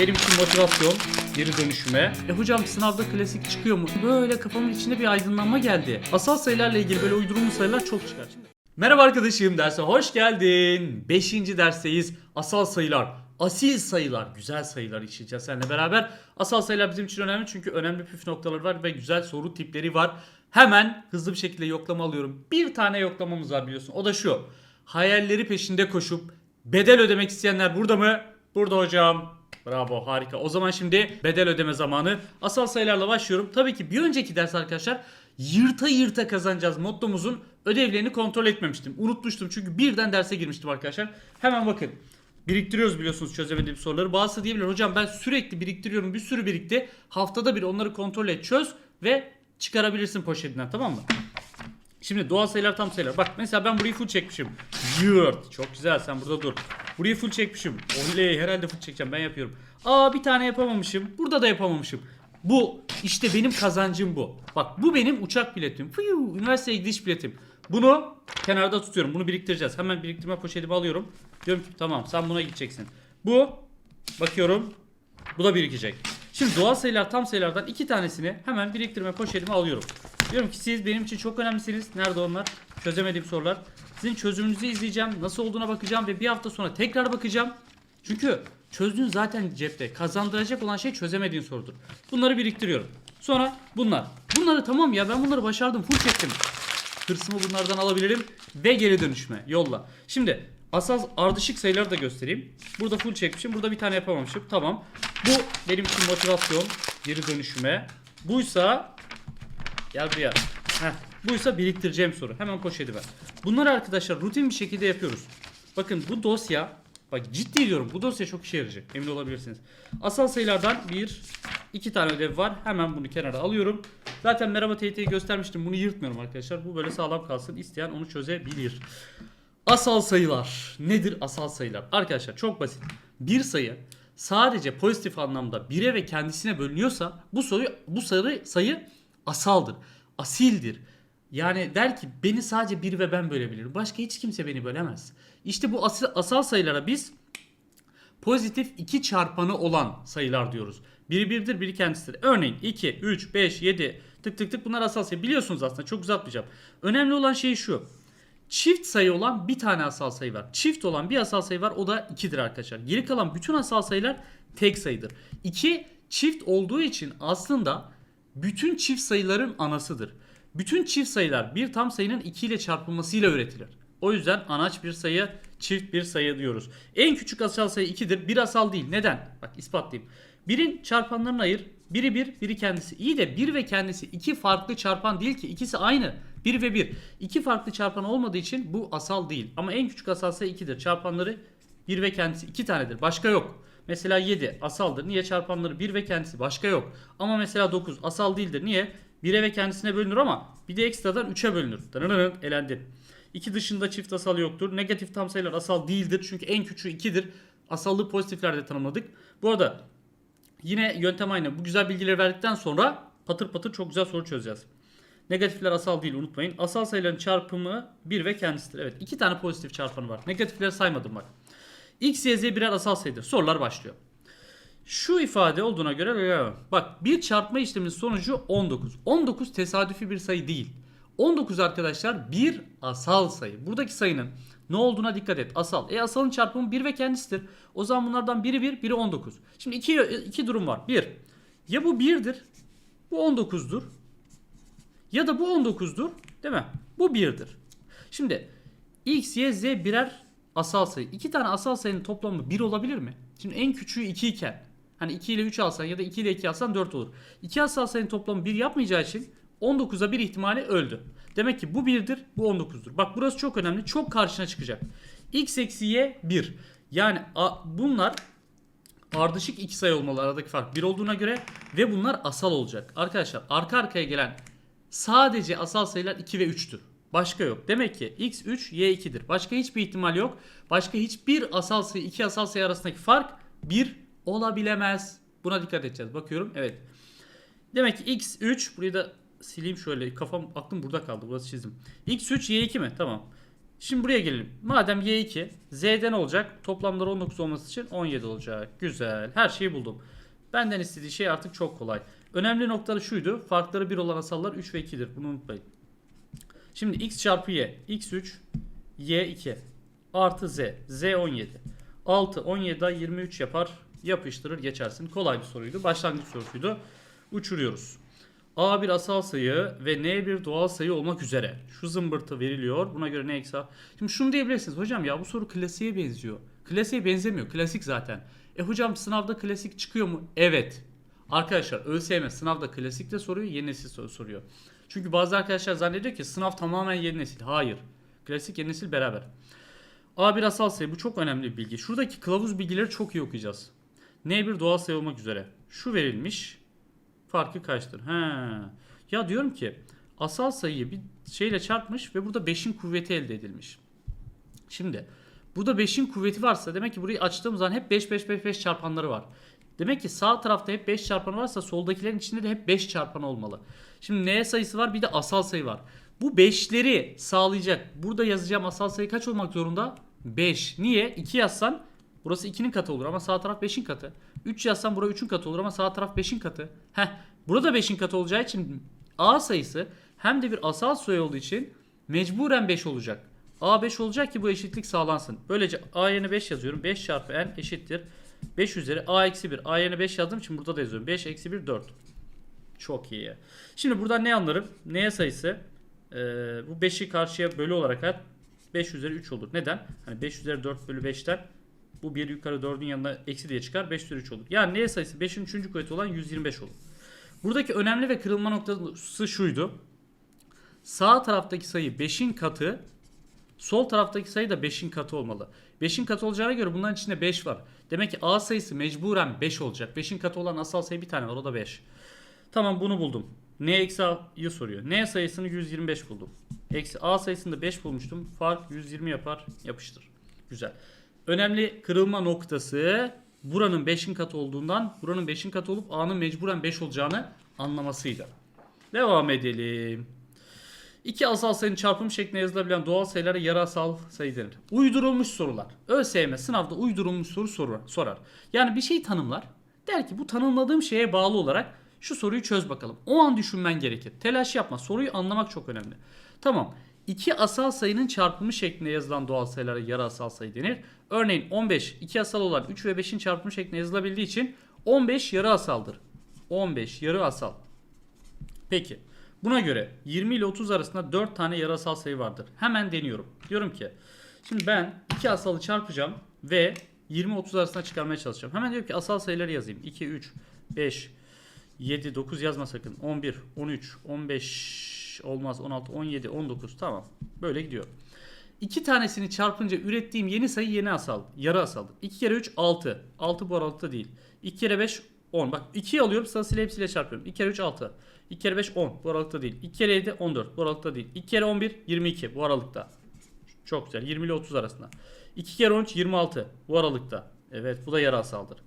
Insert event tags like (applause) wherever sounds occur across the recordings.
benim için motivasyon, geri dönüşüme. E hocam sınavda klasik çıkıyor mu? Böyle kafamın içinde bir aydınlanma geldi. Asal sayılarla ilgili böyle uydurulmuş sayılar çok çıkar. Merhaba arkadaşım derse hoş geldin. 5. dersteyiz. Asal sayılar. Asil sayılar, güzel sayılar işleyeceğiz seninle beraber. Asal sayılar bizim için önemli çünkü önemli püf noktaları var ve güzel soru tipleri var. Hemen hızlı bir şekilde yoklama alıyorum. Bir tane yoklamamız var biliyorsun. O da şu. Hayalleri peşinde koşup bedel ödemek isteyenler burada mı? Burada hocam. Bravo harika. O zaman şimdi bedel ödeme zamanı. Asal sayılarla başlıyorum. Tabii ki bir önceki ders arkadaşlar yırta yırta kazanacağız mottomuzun ödevlerini kontrol etmemiştim. Unutmuştum çünkü birden derse girmiştim arkadaşlar. Hemen bakın. Biriktiriyoruz biliyorsunuz çözemediğim soruları. Bazısı diyebilir hocam ben sürekli biriktiriyorum bir sürü birikti. Haftada bir onları kontrol et çöz ve çıkarabilirsin poşetinden tamam mı? Şimdi doğal sayılar tam sayılar. Bak mesela ben burayı full çekmişim. Yurt. Çok güzel sen burada dur. Burayı full çekmişim. Oley herhalde full çekeceğim ben yapıyorum. Aa bir tane yapamamışım. Burada da yapamamışım. Bu işte benim kazancım bu. Bak bu benim uçak biletim. Fiyu, üniversiteye gidiş biletim. Bunu kenarda tutuyorum. Bunu biriktireceğiz. Hemen biriktirme poşetimi alıyorum. Diyorum ki tamam sen buna gideceksin. Bu bakıyorum. Bu da birikecek. Şimdi doğal sayılar tam sayılardan iki tanesini hemen biriktirme poşetime alıyorum. Diyorum ki siz benim için çok önemlisiniz. Nerede onlar? Çözemediğim sorular. Sizin çözümünüzü izleyeceğim. Nasıl olduğuna bakacağım ve bir hafta sonra tekrar bakacağım. Çünkü çözdüğün zaten cepte. Kazandıracak olan şey çözemediğin sorudur. Bunları biriktiriyorum. Sonra bunlar. Bunları tamam ya ben bunları başardım. Full çektim. Hırsımı bunlardan alabilirim ve geri dönüşme yolla. Şimdi asal ardışık sayıları da göstereyim. Burada full çekmişim. Burada bir tane yapamamışım. Tamam. Bu benim için motivasyon, geri dönüşüme. Buysa gel buraya. Heh. Buysa biriktireceğim soru. Hemen poşeti ver. Bunları arkadaşlar rutin bir şekilde yapıyoruz. Bakın bu dosya Bak ciddi diyorum bu dosya çok işe yarayacak. Emin olabilirsiniz. Asal sayılardan bir, iki tane ödev var. Hemen bunu kenara alıyorum. Zaten merhaba TYT'yi göstermiştim. Bunu yırtmıyorum arkadaşlar. Bu böyle sağlam kalsın. İsteyen onu çözebilir. Asal sayılar. Nedir asal sayılar? Arkadaşlar çok basit. Bir sayı sadece pozitif anlamda 1'e ve kendisine bölünüyorsa bu sayı bu sayı sayı asaldır. Asildir. Yani der ki beni sadece bir ve ben bölebilirim. Başka hiç kimse beni bölemez. İşte bu asal, asal sayılara biz pozitif 2 çarpanı olan sayılar diyoruz. Biri birdir, biri kendisidir. Örneğin 2, 3, 5, 7 tık tık tık bunlar asal sayı. Biliyorsunuz aslında çok uzatmayacağım. Önemli olan şey şu. Çift sayı olan bir tane asal sayı var. Çift olan bir asal sayı var o da 2'dir arkadaşlar. Geri kalan bütün asal sayılar tek sayıdır. 2 çift olduğu için aslında bütün çift sayıların anasıdır. Bütün çift sayılar bir tam sayının 2 ile çarpılmasıyla üretilir. O yüzden anaç bir sayı, çift bir sayı diyoruz. En küçük asal sayı 2'dir. Bir asal değil. Neden? Bak ispatlayayım. Birin çarpanlarını ayır. Biri bir, biri kendisi. İyi de bir ve kendisi iki farklı çarpan değil ki. İkisi aynı. 1 ve 1. İki farklı çarpan olmadığı için bu asal değil. Ama en küçük asal sayı 2'dir. Çarpanları 1 ve kendisi 2 tanedir. Başka yok. Mesela 7 asaldır. Niye çarpanları 1 ve kendisi başka yok. Ama mesela 9 asal değildir. Niye? 1'e ve kendisine bölünür ama bir de ekstradan 3'e bölünür. Dırırırın, elendi. 2 dışında çift asal yoktur. Negatif tam sayılar asal değildir. Çünkü en küçüğü 2'dir. Asallığı pozitiflerde tanımladık. Bu arada yine yöntem aynı. Bu güzel bilgileri verdikten sonra patır patır çok güzel soru çözeceğiz. Negatifler asal değil unutmayın. Asal sayıların çarpımı 1 ve kendisidir. Evet iki tane pozitif çarpanı var. Negatifleri saymadım bak. X, Y, Z birer asal sayıdır. Sorular başlıyor. Şu ifade olduğuna göre bak bir çarpma işleminin sonucu 19. 19 tesadüfi bir sayı değil. 19 arkadaşlar bir asal sayı. Buradaki sayının ne olduğuna dikkat et. Asal. E asalın çarpımı 1 ve kendisidir. O zaman bunlardan biri 1, biri 19. Şimdi iki, iki durum var. Bir, ya bu 1'dir, bu 19'dur. Ya da bu 19'dur, değil mi? Bu 1'dir. Şimdi x, y, z birer asal sayı. İki tane asal sayının toplamı 1 olabilir mi? Şimdi en küçüğü 2 iken hani 2 ile 3 alsan ya da 2 ile 2 alsan 4 olur. İki asal sayının toplamı 1 yapmayacağı için 19'a 1 ihtimali öldü. Demek ki bu 1'dir, bu 19'dur. Bak burası çok önemli. Çok karşına çıkacak. x eksi y 1. Yani a- bunlar ardışık iki sayı olmalı aradaki fark 1 olduğuna göre ve bunlar asal olacak. Arkadaşlar arka arkaya gelen sadece asal sayılar 2 ve 3'tür. Başka yok. Demek ki x 3 y 2'dir. Başka hiçbir ihtimal yok. Başka hiçbir asal sayı iki asal sayı arasındaki fark 1 olabilemez. Buna dikkat edeceğiz. Bakıyorum. Evet. Demek ki x 3 burayı da sileyim şöyle. Kafam aklım burada kaldı. Burası çizdim. x 3 y 2 mi? Tamam. Şimdi buraya gelelim. Madem y2, z'den olacak. Toplamları 19 olması için 17 olacak. Güzel. Her şeyi buldum. Benden istediği şey artık çok kolay. Önemli noktaları şuydu. Farkları 1 olan asallar 3 ve 2'dir. Bunu unutmayın. Şimdi x çarpı y. x3, y2 artı z. z 17. 6, 17 daha 23 yapar. Yapıştırır geçersin. Kolay bir soruydu. Başlangıç sorusuydu. Uçuruyoruz. A bir asal sayı ve N bir doğal sayı olmak üzere. Şu zımbırtı veriliyor. Buna göre ne eksi. Şimdi şunu diyebilirsiniz. Hocam ya bu soru klasiğe benziyor. Klasiğe benzemiyor. Klasik zaten. E hocam sınavda klasik çıkıyor mu? Evet. Arkadaşlar ÖSYM sınavda klasik de soruyor, yeni nesil sor- soruyor. Çünkü bazı arkadaşlar zannediyor ki sınav tamamen yeni nesil. Hayır. Klasik yeni nesil beraber. A bir asal sayı bu çok önemli bir bilgi. Şuradaki kılavuz bilgileri çok iyi okuyacağız. N bir doğal sayı olmak üzere. Şu verilmiş. Farkı kaçtır? He. Ya diyorum ki asal sayıyı bir şeyle çarpmış ve burada 5'in kuvveti elde edilmiş. Şimdi burada 5'in kuvveti varsa demek ki burayı açtığım zaman hep 5 5 5 5 çarpanları var. Demek ki sağ tarafta hep 5 çarpanı varsa soldakilerin içinde de hep 5 çarpanı olmalı. Şimdi n sayısı var bir de asal sayı var. Bu 5'leri sağlayacak. Burada yazacağım asal sayı kaç olmak zorunda? 5. Niye? 2 yazsan burası 2'nin katı olur ama sağ taraf 5'in katı. 3 yazsan burası 3'ün katı olur ama sağ taraf 5'in katı. Heh, burada 5'in katı olacağı için A sayısı hem de bir asal sayı olduğu için mecburen 5 olacak. A 5 olacak ki bu eşitlik sağlansın. Böylece A yerine 5 yazıyorum. 5 çarpı n eşittir. 5 üzeri A eksi 1. A yerine 5 yazdığım için burada da yazıyorum. 5 eksi 1 4. Çok iyi. Şimdi buradan ne anlarım? Neye sayısı? Ee, bu 5'i karşıya bölü olarak at. 5 üzeri 3 olur. Neden? Hani 5 üzeri 4 bölü 5'ten bu 1 yukarı 4'ün yanına eksi diye çıkar. 5 üzeri 3 olur. Yani neye sayısı? 5'in 3. kuvveti olan 125 olur. Buradaki önemli ve kırılma noktası şuydu. Sağ taraftaki sayı 5'in katı, sol taraftaki sayı da 5'in katı olmalı. 5'in katı olacağına göre bunların içinde 5 var. Demek ki A sayısı mecburen 5 olacak. 5'in katı olan asal sayı bir tane var o da 5. Tamam bunu buldum. N eksi A'yı soruyor. N sayısını 125 buldum. Eksi A sayısını da 5 bulmuştum. Fark 120 yapar. Yapıştır. Güzel. Önemli kırılma noktası buranın 5'in katı olduğundan buranın 5'in katı olup A'nın mecburen 5 olacağını anlamasıydı. Devam edelim. İki asal sayının çarpımı şeklinde yazılabilen doğal sayılara yarı asal sayı denir. Uydurulmuş sorular. ÖSYM sınavda uydurulmuş soru sorar. Yani bir şey tanımlar. Der ki bu tanımladığım şeye bağlı olarak şu soruyu çöz bakalım. O an düşünmen gerekir. Telaş yapma. Soruyu anlamak çok önemli. Tamam. İki asal sayının çarpımı şeklinde yazılan doğal sayılara yarı asal sayı denir. Örneğin 15 iki asal olan 3 ve 5'in çarpımı şeklinde yazılabildiği için 15 yarı asaldır. 15 yarı asal. Peki. Buna göre 20 ile 30 arasında 4 tane yarı asal sayı vardır. Hemen deniyorum. Diyorum ki şimdi ben iki asalı çarpacağım ve 20-30 arasında çıkarmaya çalışacağım. Hemen diyorum ki asal sayıları yazayım. 2, 3, 5, 7, 9 yazma sakın. 11, 13, 15 olmaz. 16, 17, 19 tamam. Böyle gidiyor. İki tanesini çarpınca ürettiğim yeni sayı yeni asal. Yarı asaldır. 2 kere 3 6. 6 bu aralıkta değil. 2 kere 5 10. Bak 2'yi alıyorum sırasıyla hepsiyle çarpıyorum. 2 kere 3 6. 2 kere 5 10. Bu aralıkta değil. 2 kere 7 14. Bu aralıkta değil. 2 kere 11 22. Bu aralıkta. Çok güzel. 20 ile 30 arasında. 2 kere 13 26. Bu aralıkta. Evet bu da yarı asaldır.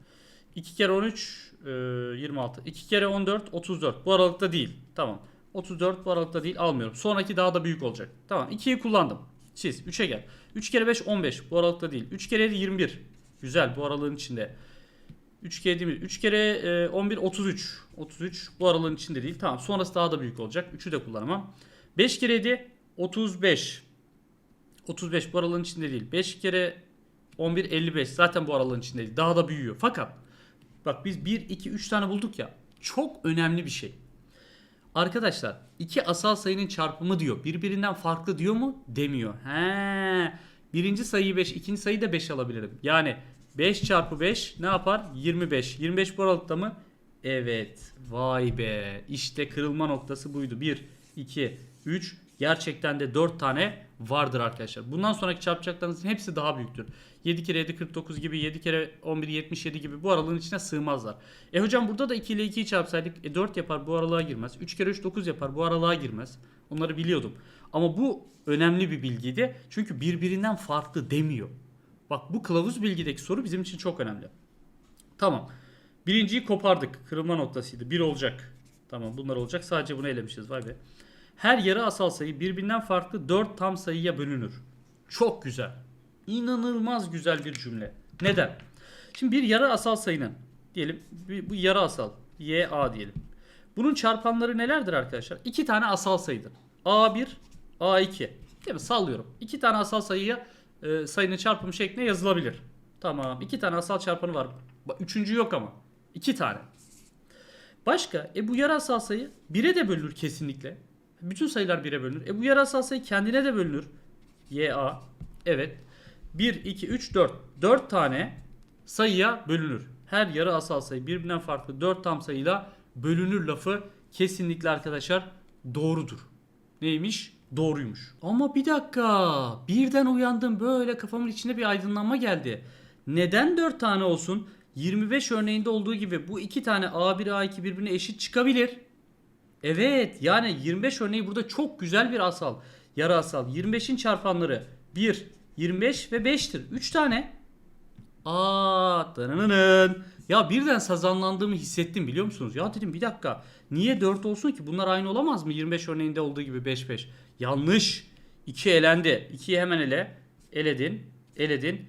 2 kere 13 e, 26. 2 kere 14 34. Bu aralıkta değil. Tamam. 34 bu aralıkta değil almıyorum. Sonraki daha da büyük olacak. Tamam 2'yi kullandım. Çiz. 3'e gel. 3 kere 5 15. Bu aralıkta değil. 3 kere 7 21. Güzel bu aralığın içinde. 3 kere 21. 3 kere e, 11 33. 33 bu aralığın içinde değil. Tamam sonrası daha da büyük olacak. 3'ü de kullanamam. 5 kere 7 35. 35 bu aralığın içinde değil. 5 kere 11 55 zaten bu aralığın içinde değil. Daha da büyüyor. Fakat bak biz 1 2 3 tane bulduk ya. Çok önemli bir şey. Arkadaşlar iki asal sayının çarpımı diyor. Birbirinden farklı diyor mu? Demiyor. He. Birinci sayıyı 5, ikinci sayıyı da 5 alabilirim. Yani 5 çarpı 5 ne yapar? 25. 25 bu aralıkta mı? Evet. Vay be. İşte kırılma noktası buydu. 1, 2, 3. Gerçekten de 4 tane vardır arkadaşlar. Bundan sonraki çarpacaklarınızın hepsi daha büyüktür. 7 kere 7 49 gibi 7 kere 11 77 gibi bu aralığın içine sığmazlar. E hocam burada da 2 ile 2'yi çarpsaydık e 4 yapar bu aralığa girmez. 3 kere 3 9 yapar bu aralığa girmez. Onları biliyordum. Ama bu önemli bir bilgiydi. Çünkü birbirinden farklı demiyor. Bak bu kılavuz bilgideki soru bizim için çok önemli. Tamam. Birinciyi kopardık. Kırılma noktasıydı. 1 olacak. Tamam bunlar olacak. Sadece bunu elemişiz. Vay be. Her yarı asal sayı birbirinden farklı 4 tam sayıya bölünür. Çok güzel. İnanılmaz güzel bir cümle. Neden? Şimdi bir yarı asal sayının diyelim bu yarı asal y a diyelim. Bunun çarpanları nelerdir arkadaşlar? İki tane asal sayıdır. A1, A2. Değil mi? Sallıyorum. İki tane asal sayıya e, sayının çarpımı şeklinde yazılabilir. Tamam. iki tane asal çarpanı var. Üçüncü yok ama. İki tane. Başka? E bu yarı asal sayı 1'e de bölünür kesinlikle. Bütün sayılar 1'e bölünür. E bu yarı asal sayı kendine de bölünür. YA. Evet. 1, 2, 3, 4. 4 tane sayıya bölünür. Her yarı asal sayı birbirinden farklı 4 tam sayıyla bölünür lafı kesinlikle arkadaşlar doğrudur. Neymiş? Doğruymuş. Ama bir dakika. Birden uyandım böyle kafamın içinde bir aydınlanma geldi. Neden 4 tane olsun? 25 örneğinde olduğu gibi bu iki tane A1 A2 birbirine eşit çıkabilir. Evet yani 25 örneği burada çok güzel bir asal. Yarı asal. 25'in çarpanları 1, 25 ve 5'tir. 3 tane. Aa, dananının. Ya birden sazanlandığımı hissettim biliyor musunuz? Ya dedim bir dakika. Niye 4 olsun ki? Bunlar aynı olamaz mı? 25 örneğinde olduğu gibi 5 5. Yanlış. 2 elendi. 2'yi hemen ele. Eledin. Eledin.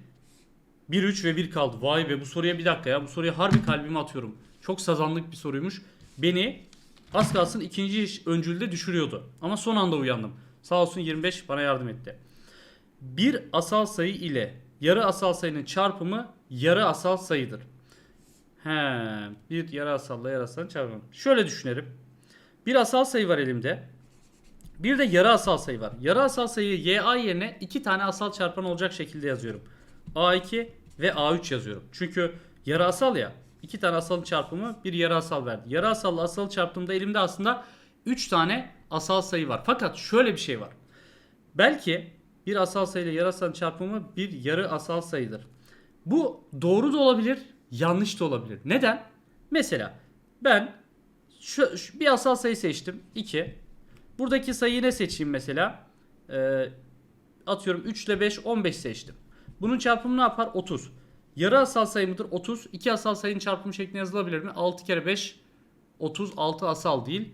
1 3 ve 1 kaldı. Vay be bu soruya bir dakika ya. Bu soruya harbi kalbime atıyorum. Çok sazanlık bir soruymuş. Beni az kalsın ikinci iş öncülde düşürüyordu. Ama son anda uyandım. Sağ olsun 25 bana yardım etti. Bir asal sayı ile yarı asal sayının çarpımı yarı asal sayıdır. He, bir yarı asalla yarı asalın çarpımı. Şöyle düşünelim. Bir asal sayı var elimde. Bir de yarı asal sayı var. Yarı asal sayıyı YA yerine iki tane asal çarpan olacak şekilde yazıyorum. A2 ve A3 yazıyorum. Çünkü yarı asal ya. İki tane asalın çarpımı bir yarı asal verdi. Yarı asalla asalı çarptığımda elimde aslında 3 tane asal sayı var. Fakat şöyle bir şey var. Belki bir asal sayı ile yarı asalın çarpımı bir yarı asal sayıdır. Bu doğru da olabilir, yanlış da olabilir. Neden? Mesela ben şu, şu- bir asal sayı seçtim 2. Buradaki sayıyı ne seçeyim mesela? Ee, atıyorum 3 ile 5 15 seçtim. Bunun çarpımı ne yapar? 30. Yarı asal sayı mıdır? 30. İki asal sayının çarpımı şeklinde yazılabilir mi? 6 kere 5 30 6 asal değil.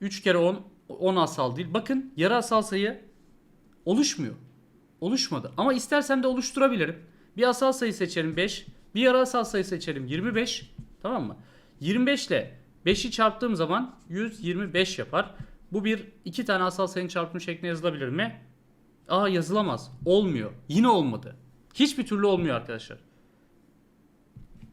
3 kere 10 10 asal değil. Bakın yarı asal sayı oluşmuyor. Oluşmadı. Ama istersem de oluşturabilirim. Bir asal sayı seçerim 5. Bir yarı asal sayı seçerim 25. Tamam mı? 25 ile 5'i çarptığım zaman 125 yapar. Bu bir iki tane asal sayının çarpımı şeklinde yazılabilir mi? Aa yazılamaz. Olmuyor. Yine olmadı. Hiçbir türlü olmuyor arkadaşlar.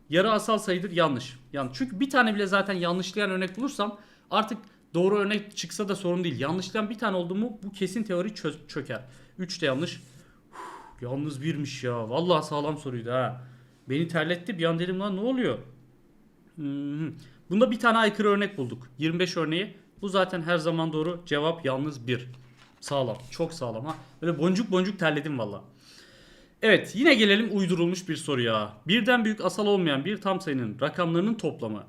Yarı asal sayıdır yanlış. Yanlış. Çünkü bir tane bile zaten yanlışlayan örnek bulursam artık doğru örnek çıksa da sorun değil. Yanlışlayan bir tane oldu mu bu kesin teori çö- çöker. 3 de yanlış. Uf, yalnız birmiş ya. Vallahi sağlam soruydu ha. Beni terletti bir an dedim lan ne oluyor? Hmm. Bunda bir tane aykırı örnek bulduk. 25 örneği. Bu zaten her zaman doğru. Cevap yalnız 1. Sağlam. Çok sağlam ha. Böyle boncuk boncuk terledim valla. Evet yine gelelim uydurulmuş bir soruya. Birden büyük asal olmayan bir tam sayının rakamlarının toplamı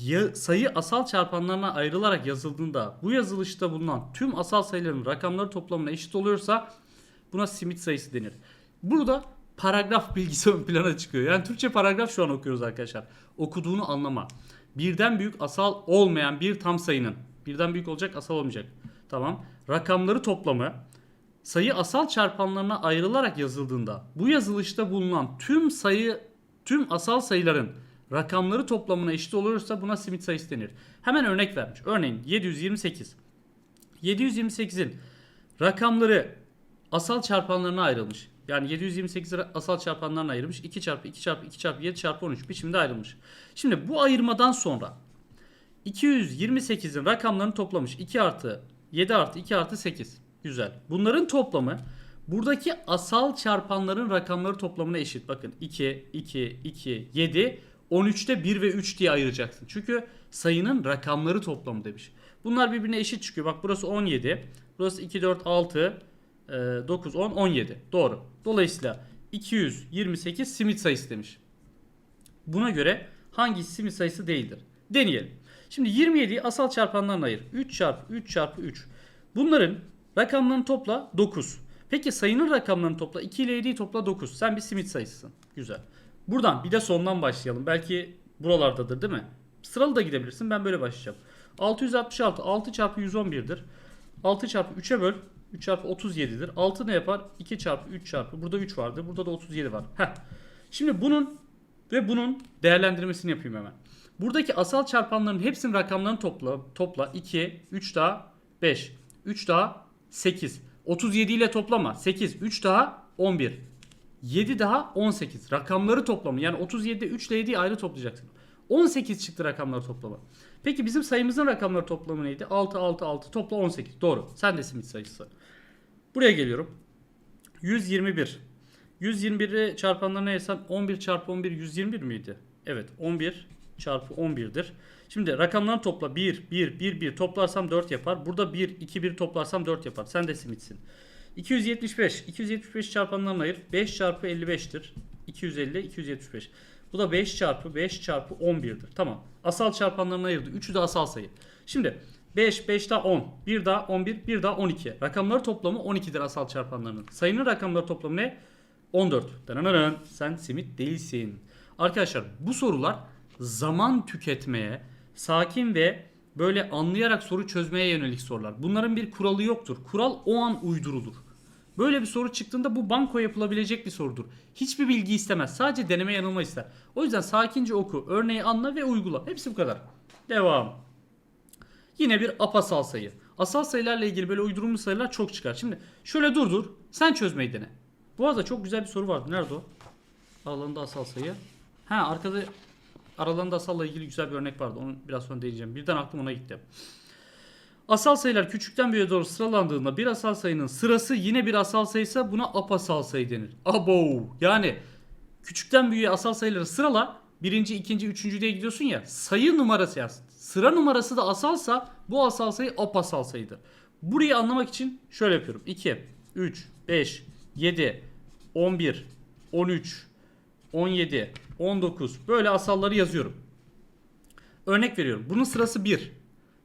ya- sayı asal çarpanlarına ayrılarak yazıldığında bu yazılışta bulunan tüm asal sayıların rakamları toplamına eşit oluyorsa buna simit sayısı denir. Burada paragraf (laughs) bilgisi ön plana çıkıyor. Yani Türkçe paragraf şu an okuyoruz arkadaşlar. Okuduğunu anlama. Birden büyük asal olmayan bir tam sayının birden büyük olacak asal olmayacak. Tamam. Rakamları toplamı sayı asal çarpanlarına ayrılarak yazıldığında bu yazılışta bulunan tüm sayı tüm asal sayıların rakamları toplamına eşit olursa buna simit sayısı denir. Hemen örnek vermiş. Örneğin 728. 728'in rakamları asal çarpanlarına ayrılmış. Yani 728 ra- asal çarpanlarına ayrılmış. 2 çarpı 2 çarpı 2 çarpı 7 çarpı 13 biçimde ayrılmış. Şimdi bu ayırmadan sonra 228'in rakamlarını toplamış. 2 artı 7 artı 2 artı 8. Güzel. Bunların toplamı buradaki asal çarpanların rakamları toplamına eşit. Bakın 2, 2, 2, 7, 13'te 1 ve 3 diye ayıracaksın. Çünkü sayının rakamları toplamı demiş. Bunlar birbirine eşit çıkıyor. Bak burası 17. Burası 2, 4, 6, e, 9, 10, 17. Doğru. Dolayısıyla 228 simit sayısı demiş. Buna göre hangisi simit sayısı değildir? Deneyelim. Şimdi 27'yi asal çarpanlarına ayır. 3 çarpı 3 çarpı 3. Bunların rakamlarını topla 9. Peki sayının rakamlarını topla 2 ile 7'yi topla 9. Sen bir simit sayısısın. Güzel. Buradan bir de sondan başlayalım. Belki buralardadır değil mi? Sıralı da gidebilirsin. Ben böyle başlayacağım. 666 6 çarpı 111'dir. 6 çarpı 3'e böl 3 çarpı 37'dir. 6 ne yapar? 2 çarpı 3 çarpı. Burada 3 vardı. Burada da 37 var. Heh. Şimdi bunun ve bunun değerlendirmesini yapayım hemen. Buradaki asal çarpanların hepsinin rakamlarını topla. Topla 2, 3 daha 5, 3 daha 8. 37 ile toplama. 8, 3 daha 11. 7 daha 18. Rakamları toplamı. Yani 37'de 3 ile 7'yi ayrı toplayacaksın. 18 çıktı rakamları toplamı. Peki bizim sayımızın rakamları toplamı neydi? 6, 6, 6 topla 18. Doğru. Sen de simit sayısı. Buraya geliyorum. 121. 121'i çarpanlarına hesap 11 çarpı 11 121 miydi? Evet 11 çarpı 11'dir. Şimdi rakamlarını topla 1 1 1 1 toplarsam 4 yapar. Burada 1 2 1 toplarsam 4 yapar. Sen de simitsin. 275 275 çarpanlarına ayır. 5 çarpı 55'tir. 250 275. Bu da 5 çarpı 5 çarpı 11'dir. Tamam. Asal çarpanlarına ayırdı. Üçü de asal sayı. Şimdi 5, 5 daha 10, 1 daha 11, 1 daha 12. Rakamları toplamı 12'dir asal çarpanlarının. Sayının rakamları toplamı ne? 14. Dananana. Sen simit değilsin. Arkadaşlar bu sorular zaman tüketmeye, sakin ve böyle anlayarak soru çözmeye yönelik sorular. Bunların bir kuralı yoktur. Kural o an uydurulur. Böyle bir soru çıktığında bu banko yapılabilecek bir sorudur. Hiçbir bilgi istemez. Sadece deneme yanılma ister. O yüzden sakince oku, örneği anla ve uygula. Hepsi bu kadar. Devam. Yine bir apasal sayı. Asal sayılarla ilgili böyle uydurulmuş sayılar çok çıkar. Şimdi şöyle dur dur. Sen çözmeyi dene. Bu arada çok güzel bir soru vardı. Nerede o? Aralarında asal sayı. Ha arkada aralarında asalla ilgili güzel bir örnek vardı. Onu biraz sonra değineceğim. Birden aklım ona gitti. Asal sayılar küçükten büyüğe doğru sıralandığında bir asal sayının sırası yine bir asal sayıysa buna apasal sayı denir. Abo. Yani küçükten büyüğe asal sayıları sırala. Birinci, ikinci, üçüncü diye gidiyorsun ya. Sayı numarası yaz. Sıra numarası da asalsa bu asal sayı apasal sayıdır. Burayı anlamak için şöyle yapıyorum. 2, 3, 5, 7, 11, 13, 17, 19 böyle asalları yazıyorum. Örnek veriyorum. Bunun sırası 1.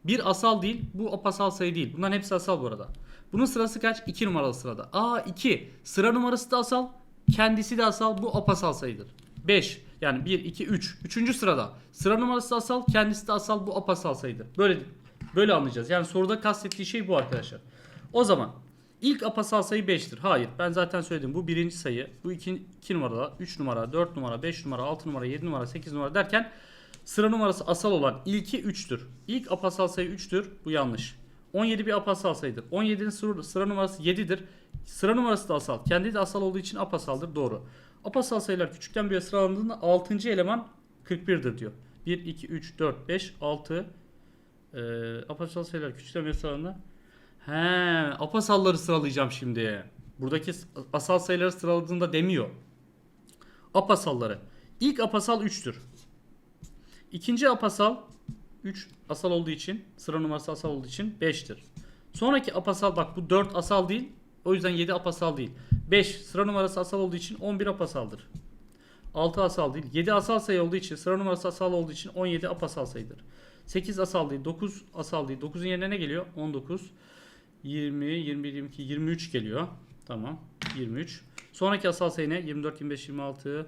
Bir asal değil. Bu apasal sayı değil. Bunların hepsi asal bu arada. Bunun sırası kaç? 2 numaralı sırada. Aa 2. Sıra numarası da asal. Kendisi de asal. Bu apasal sayıdır. 5. Yani 1, 2, 3. Üçüncü sırada. Sıra numarası da asal. Kendisi de asal. Bu apasal sayıdır. Böyle böyle anlayacağız. Yani soruda kastettiği şey bu arkadaşlar. O zaman ilk apasal sayı 5'tir. Hayır. Ben zaten söyledim. Bu birinci sayı. Bu 2, 2 numara, 3 numara, 4 numara, 5 numara, 6 numara, 7 numara, 8 numara derken Sıra numarası asal olan ilki 3'tür. İlk apasal sayı 3'tür. Bu yanlış. 17 bir apasal sayıdır. 17'nin sıra, sıra numarası 7'dir. Sıra numarası da asal. Kendi de asal olduğu için apasaldır. Doğru. Apasal sayılar küçükten büyüğe sıralandığında 6. eleman 41'dir diyor. 1, 2, 3, 4, 5, 6. Ee, apasal sayılar küçükten büyüğe sıralandığında. He, apasalları sıralayacağım şimdi. Buradaki asal sayıları sıraladığında demiyor. Apasalları. İlk apasal 3'tür. İkinci apasal 3 asal olduğu için sıra numarası asal olduğu için 5'tir. Sonraki apasal bak bu 4 asal değil. O yüzden 7 apasal değil. 5 sıra numarası asal olduğu için 11 apasaldır. 6 asal değil. 7 asal sayı olduğu için sıra numarası asal olduğu için 17 apasal sayıdır. 8 asal değil. 9 asal değil. 9'un yerine ne geliyor? 19. 20, 21, 22, 23 geliyor. Tamam. 23. Sonraki asal sayı ne? 24, 25, 26,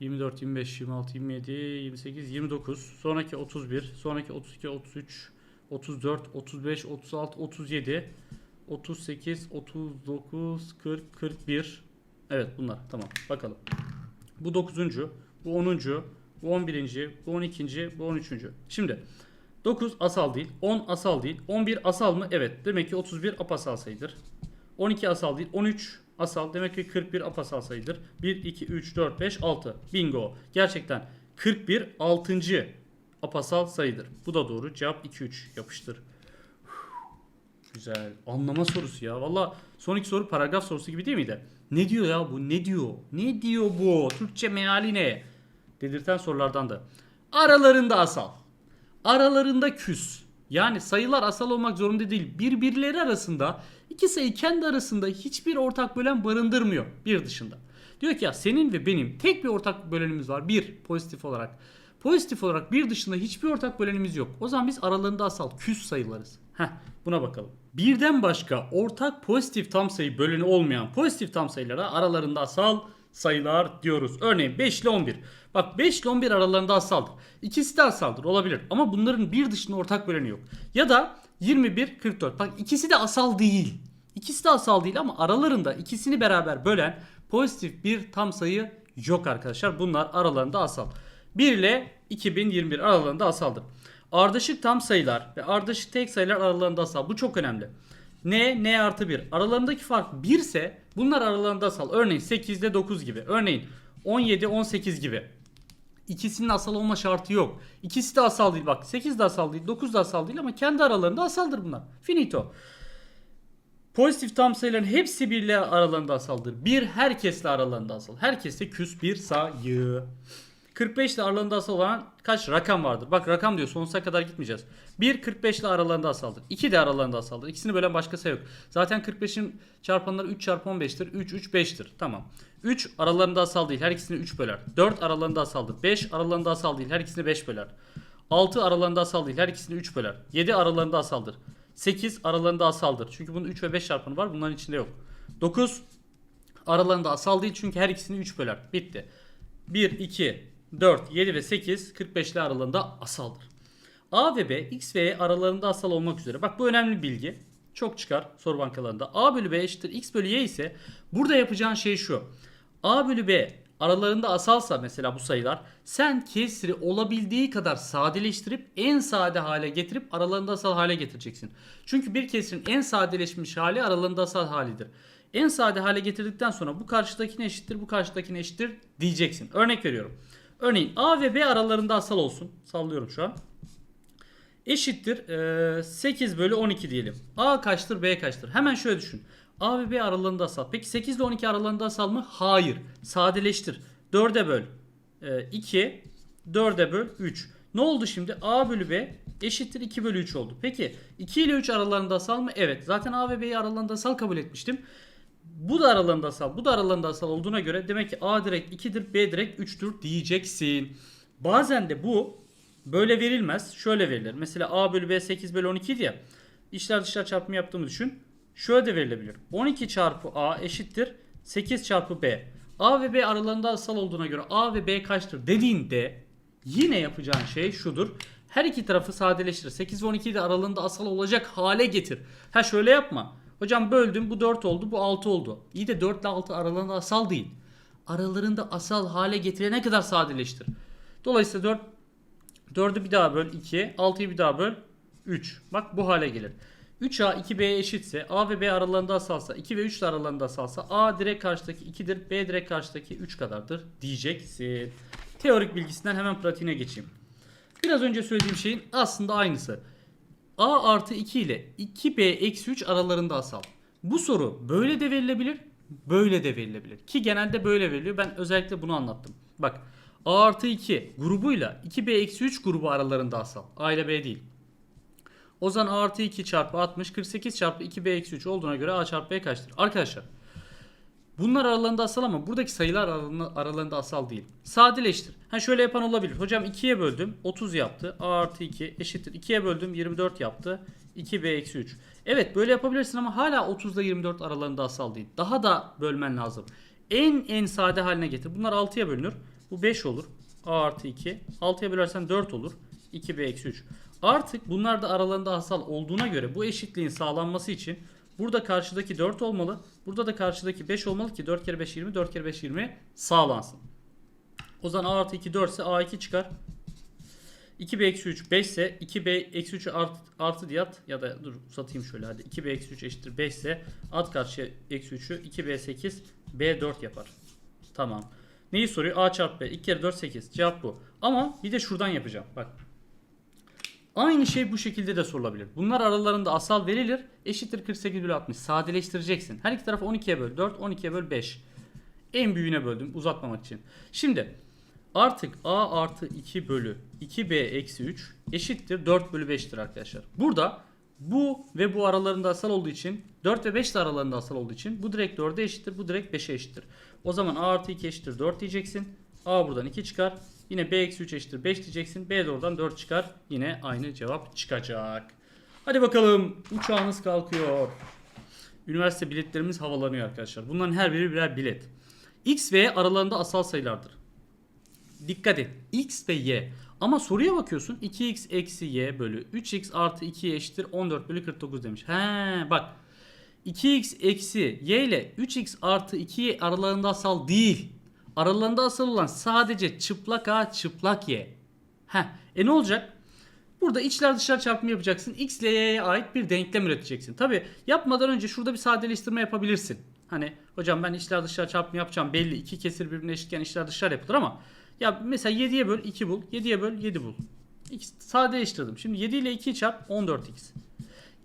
24, 25, 26, 27, 28, 29. Sonraki 31. Sonraki 32, 33, 34, 35, 36, 37, 38, 39, 40, 41. Evet bunlar. Tamam. Bakalım. Bu 9. Bu 10. Bu 11. Bu 12. Bu 13. Şimdi 9 asal değil. 10 asal değil. 11 asal mı? Evet. Demek ki 31 apasal sayıdır. 12 asal değil. 13 asal. Demek ki 41 apasal sayıdır. 1, 2, 3, 4, 5, 6. Bingo. Gerçekten 41 6. apasal sayıdır. Bu da doğru. Cevap 2, 3. Yapıştır. Güzel. Anlama sorusu ya. Valla son iki soru paragraf sorusu gibi değil miydi? Ne diyor ya bu? Ne diyor? Ne diyor bu? Türkçe meali ne? Dedirten sorulardan da. Aralarında asal. Aralarında küs. Yani sayılar asal olmak zorunda değil. Birbirleri arasında iki sayı kendi arasında hiçbir ortak bölen barındırmıyor bir dışında. Diyor ki ya senin ve benim tek bir ortak bölenimiz var. Bir pozitif olarak. Pozitif olarak bir dışında hiçbir ortak bölenimiz yok. O zaman biz aralarında asal küs sayılarız. Heh buna bakalım. Birden başka ortak pozitif tam sayı böleni olmayan pozitif tam sayılara aralarında asal sayılar diyoruz. Örneğin 5 ile 11. Bak 5 ile 11 aralarında asaldır. İkisi de asaldır olabilir ama bunların bir dışında ortak böleni yok. Ya da 21 44. Bak ikisi de asal değil. İkisi de asal değil ama aralarında ikisini beraber bölen pozitif bir tam sayı yok arkadaşlar. Bunlar aralarında asal. 1 ile 2021 aralarında asaldır. Ardışık tam sayılar ve ardışık tek sayılar aralarında asal. Bu çok önemli. N, N artı 1. Aralarındaki fark 1 ise bunlar aralarında asal. Örneğin 8 ile 9 gibi. Örneğin 17, 18 gibi. İkisinin asal olma şartı yok. İkisi de asal değil bak. 8 de asal değil, 9 da asal değil ama kendi aralarında asaldır bunlar. Finito. Pozitif tam sayıların hepsi birle aralarında asaldır. Bir herkesle aralarında asal. Herkesle küs bir sayı. 45 ile aralarında asal olan kaç rakam vardır? Bak rakam diyor sonsuza kadar gitmeyeceğiz. 1 45 ile aralarında asaldır. 2 de aralarında asaldır. İkisini bölen başka sayı yok. Zaten 45'in çarpanları 3 çarpı 15'tir. 3 3 5'tir. Tamam. 3 aralarında asal değil. Her ikisini 3 böler. 4 aralarında asaldır. 5 aralarında asal değil. Her ikisini 5 böler. 6 aralarında asal değil. Her ikisini 3 böler. 7 aralarında asaldır. 8 aralarında asaldır. Çünkü bunun 3 ve 5 çarpanı var. Bunların içinde yok. 9 aralarında asal değil çünkü her ikisini 3 böler. Bitti. 1, 2, 4, 7 ve 8 45 ile aralarında asaldır. A ve B, X ve Y aralarında asal olmak üzere. Bak bu önemli bilgi. Çok çıkar soru bankalarında. A bölü B eşittir X bölü Y ise burada yapacağın şey şu. A bölü B aralarında asalsa mesela bu sayılar sen kesri olabildiği kadar sadeleştirip en sade hale getirip aralarında asal hale getireceksin. Çünkü bir kesrin en sadeleşmiş hali aralarında asal halidir. En sade hale getirdikten sonra bu karşıdakine eşittir bu karşıdakine eşittir diyeceksin. Örnek veriyorum. Örneğin A ve B aralarında asal olsun. Sallıyorum şu an. Eşittir eee, 8 bölü 12 diyelim. A kaçtır B kaçtır? Hemen şöyle düşün. A ve B aralarında asal. Peki 8 ile 12 aralarında asal mı? Hayır. Sadeleştir. 4'e böl. Eee, 2. 4'e böl 3. Ne oldu şimdi? A bölü B eşittir 2 bölü 3 oldu. Peki 2 ile 3 aralarında asal mı? Evet. Zaten A ve B'yi aralarında asal kabul etmiştim. Bu da aralarında asal, bu da aralarında asal olduğuna göre demek ki A direkt 2'dir, B direkt 3'tür diyeceksin. Bazen de bu böyle verilmez. Şöyle verilir. Mesela A bölü B 8 bölü 12 idi ya. İçler dışlar çarpımı yaptığımı düşün. Şöyle de verilebilir. 12 çarpı A eşittir 8 çarpı B. A ve B aralarında asal olduğuna göre A ve B kaçtır dediğinde yine yapacağın şey şudur. Her iki tarafı sadeleştir. 8 ve 12'yi de aralarında asal olacak hale getir. Ha şöyle yapma. Hocam böldüm bu 4 oldu bu 6 oldu. İyi de 4 ile 6 aralarında asal değil. Aralarında asal hale getirene kadar sadeleştir. Dolayısıyla 4 4'ü bir daha böl 2, 6'yı bir daha böl 3. Bak bu hale gelir. 3A 2B'ye eşitse A ve B aralarında asalsa 2 ve 3 de aralarında asalsa A direkt karşıdaki 2'dir B direkt karşıdaki 3 kadardır diyeceksin. Teorik bilgisinden hemen pratiğine geçeyim. Biraz önce söylediğim şeyin aslında aynısı. A artı 2 ile 2B eksi 3 aralarında asal. Bu soru böyle de verilebilir, böyle de verilebilir. Ki genelde böyle veriliyor. Ben özellikle bunu anlattım. Bak A artı 2 grubuyla 2B eksi 3 grubu aralarında asal. A ile B değil. O zaman A artı 2 çarpı 60 48 çarpı 2B eksi 3 olduğuna göre A çarpı B kaçtır? Arkadaşlar Bunlar aralarında asal ama buradaki sayılar aralarında, asal değil. Sadeleştir. Ha şöyle yapan olabilir. Hocam 2'ye böldüm 30 yaptı. A artı 2 eşittir. 2'ye böldüm 24 yaptı. 2B eksi 3. Evet böyle yapabilirsin ama hala 30 ile 24 aralarında asal değil. Daha da bölmen lazım. En en sade haline getir. Bunlar 6'ya bölünür. Bu 5 olur. A artı 2. 6'ya bölersen 4 olur. 2B eksi 3. Artık bunlar da aralarında asal olduğuna göre bu eşitliğin sağlanması için Burada karşıdaki 4 olmalı. Burada da karşıdaki 5 olmalı ki 4 kere 5 20, 4 kere 5 20 sağlansın. O zaman A artı 2 4 ise A2 çıkar. 2B eksi 3 5 ise 2B eksi 3'ü artı, artı diye at ya da dur uzatayım şöyle hadi 2B eksi 3 eşittir 5 ise at karşıya eksi 3'ü 2B 8 B 4 yapar. Tamam. Neyi soruyor? A çarpı B 2 kere 4 8 cevap bu. Ama bir de şuradan yapacağım bak. Aynı şey bu şekilde de sorulabilir. Bunlar aralarında asal verilir. Eşittir 48 bölü 60. Sadeleştireceksin. Her iki tarafı 12'ye böl 4, 12'ye böl 5. En büyüğüne böldüm uzatmamak için. Şimdi artık A artı 2 bölü 2B eksi 3 eşittir 4 bölü 5'tir arkadaşlar. Burada bu ve bu aralarında asal olduğu için 4 ve 5 de aralarında asal olduğu için bu direkt 4'e eşittir. Bu direkt 5'e eşittir. O zaman A artı 2 eşittir 4 diyeceksin. A buradan 2 çıkar. Yine B eksi 3 eşittir 5 diyeceksin. B de oradan 4 çıkar. Yine aynı cevap çıkacak. Hadi bakalım uçağınız kalkıyor. Üniversite biletlerimiz havalanıyor arkadaşlar. Bunların her biri birer bilet. X ve Y aralarında asal sayılardır. Dikkat et. X ve Y. Ama soruya bakıyorsun. 2x eksi y bölü 3x artı 2 eşittir 14 bölü 49 demiş. He bak. 2x eksi y ile 3x artı 2y aralarında asal değil. Aralarında asal olan sadece çıplak a çıplak y. Heh. E ne olacak? Burada içler dışlar çarpımı yapacaksın. X ile y'ye ait bir denklem üreteceksin. Tabi yapmadan önce şurada bir sadeleştirme yapabilirsin. Hani hocam ben içler dışlar çarpımı yapacağım belli. iki kesir birbirine eşitken içler dışlar yapılır ama ya mesela 7'ye böl 2 bul. 7'ye böl 7 bul. X sadeleştirdim. Şimdi 7 ile 2 çarp 14x.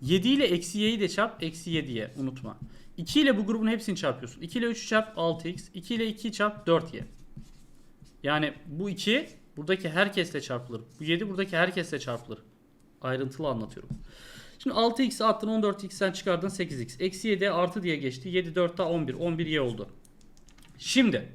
7 ile eksi y'yi de çarp eksi 7'ye unutma. 2 ile bu grubun hepsini çarpıyorsun. 2 ile 3'ü çarp 6x. 2 ile 2'yi çarp 4y. Yani bu 2 buradaki herkesle çarpılır. Bu 7 buradaki herkesle çarpılır. Ayrıntılı anlatıyorum. Şimdi 6x'i attın 14x'ten çıkardın 8x. Eksi 7 artı diye geçti. 7 4 daha 11. 11y oldu. Şimdi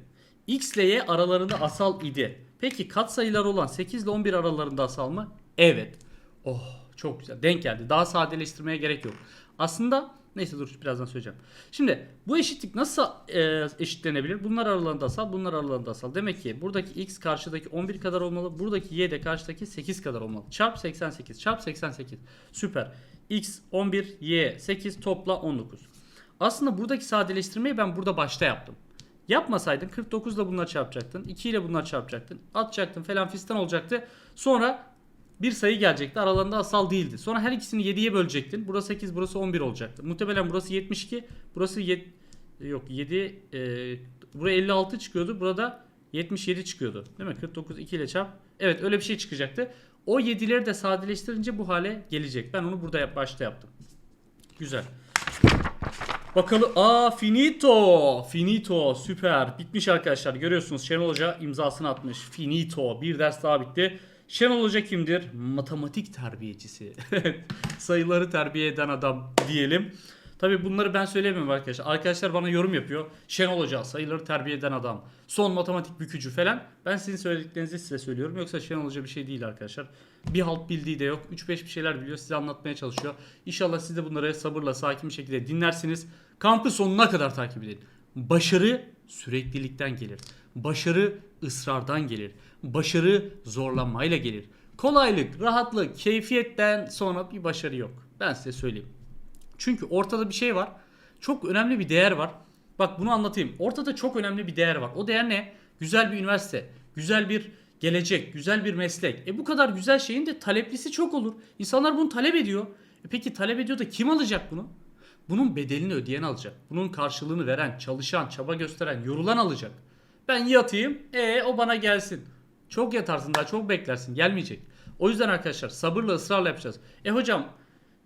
x ile y aralarında asal idi. Peki katsayılar olan 8 ile 11 aralarında asal mı? Evet. Oh çok güzel. Denk geldi. Daha sadeleştirmeye gerek yok. Aslında neyse dur birazdan söyleyeceğim. Şimdi bu eşitlik nasıl e, eşitlenebilir? Bunlar aralarında asal, bunlar aralarında asal. Demek ki buradaki x karşıdaki 11 kadar olmalı. Buradaki y de karşıdaki 8 kadar olmalı. Çarp 88. Çarp 88. Süper. x 11, y 8 topla 19. Aslında buradaki sadeleştirmeyi ben burada başta yaptım. Yapmasaydın 49 ile bunları çarpacaktın. 2 ile bunları çarpacaktın. Atacaktın falan fistan olacaktı. Sonra bir sayı gelecekti. Aralarında asal değildi. Sonra her ikisini 7'ye bölecektin. Burası 8, burası 11 olacaktı. Muhtemelen burası 72, burası 7 yok 7 e, buraya 56 çıkıyordu. Burada 77 çıkıyordu. Değil mi? 49 2 ile çarp. Evet öyle bir şey çıkacaktı. O 7'leri de sadeleştirince bu hale gelecek. Ben onu burada yap- başta yaptım. Güzel. Bakalım. Aa finito. Finito. Süper. Bitmiş arkadaşlar. Görüyorsunuz Şenol Hoca imzasını atmış. Finito. Bir ders daha bitti. Şenol Hoca kimdir? Matematik terbiyecisi. (laughs) Sayıları terbiye eden adam diyelim. Tabi bunları ben söylemiyorum arkadaşlar. Arkadaşlar bana yorum yapıyor. Şenol Hoca sayıları terbiye eden adam. Son matematik bükücü falan. Ben sizin söylediklerinizi size söylüyorum. Yoksa Şenol Hoca bir şey değil arkadaşlar. Bir halt bildiği de yok. 3-5 bir şeyler biliyor. Size anlatmaya çalışıyor. İnşallah siz de bunları sabırla sakin bir şekilde dinlersiniz. Kampı sonuna kadar takip edin. Başarı süreklilikten gelir. Başarı ısrardan gelir. Başarı zorlanmayla gelir. Kolaylık, rahatlık, keyfiyetten sonra bir başarı yok. Ben size söyleyeyim. Çünkü ortada bir şey var. Çok önemli bir değer var. Bak bunu anlatayım. Ortada çok önemli bir değer var. O değer ne? Güzel bir üniversite, güzel bir gelecek, güzel bir meslek. E bu kadar güzel şeyin de taleplisi çok olur. İnsanlar bunu talep ediyor. E peki talep ediyor da kim alacak bunu? Bunun bedelini ödeyen alacak. Bunun karşılığını veren, çalışan, çaba gösteren, yorulan alacak. Ben yatayım, e o bana gelsin. Çok yatarsın daha çok beklersin gelmeyecek. O yüzden arkadaşlar sabırla ısrarla yapacağız. E hocam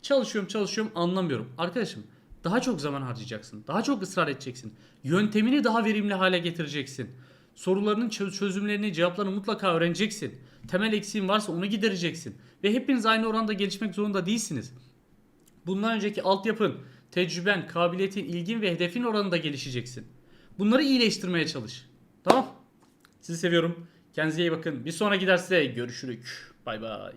çalışıyorum çalışıyorum anlamıyorum. Arkadaşım daha çok zaman harcayacaksın. Daha çok ısrar edeceksin. Yöntemini daha verimli hale getireceksin. Sorularının çö- çözümlerini, cevaplarını mutlaka öğreneceksin. Temel eksiğin varsa onu gidereceksin. Ve hepiniz aynı oranda gelişmek zorunda değilsiniz. Bundan önceki altyapın, tecrüben, kabiliyetin, ilgin ve hedefin oranında gelişeceksin. Bunları iyileştirmeye çalış. Tamam. Sizi seviyorum. Kendinize iyi bakın. Bir sonraki derste görüşürük. Bay bay.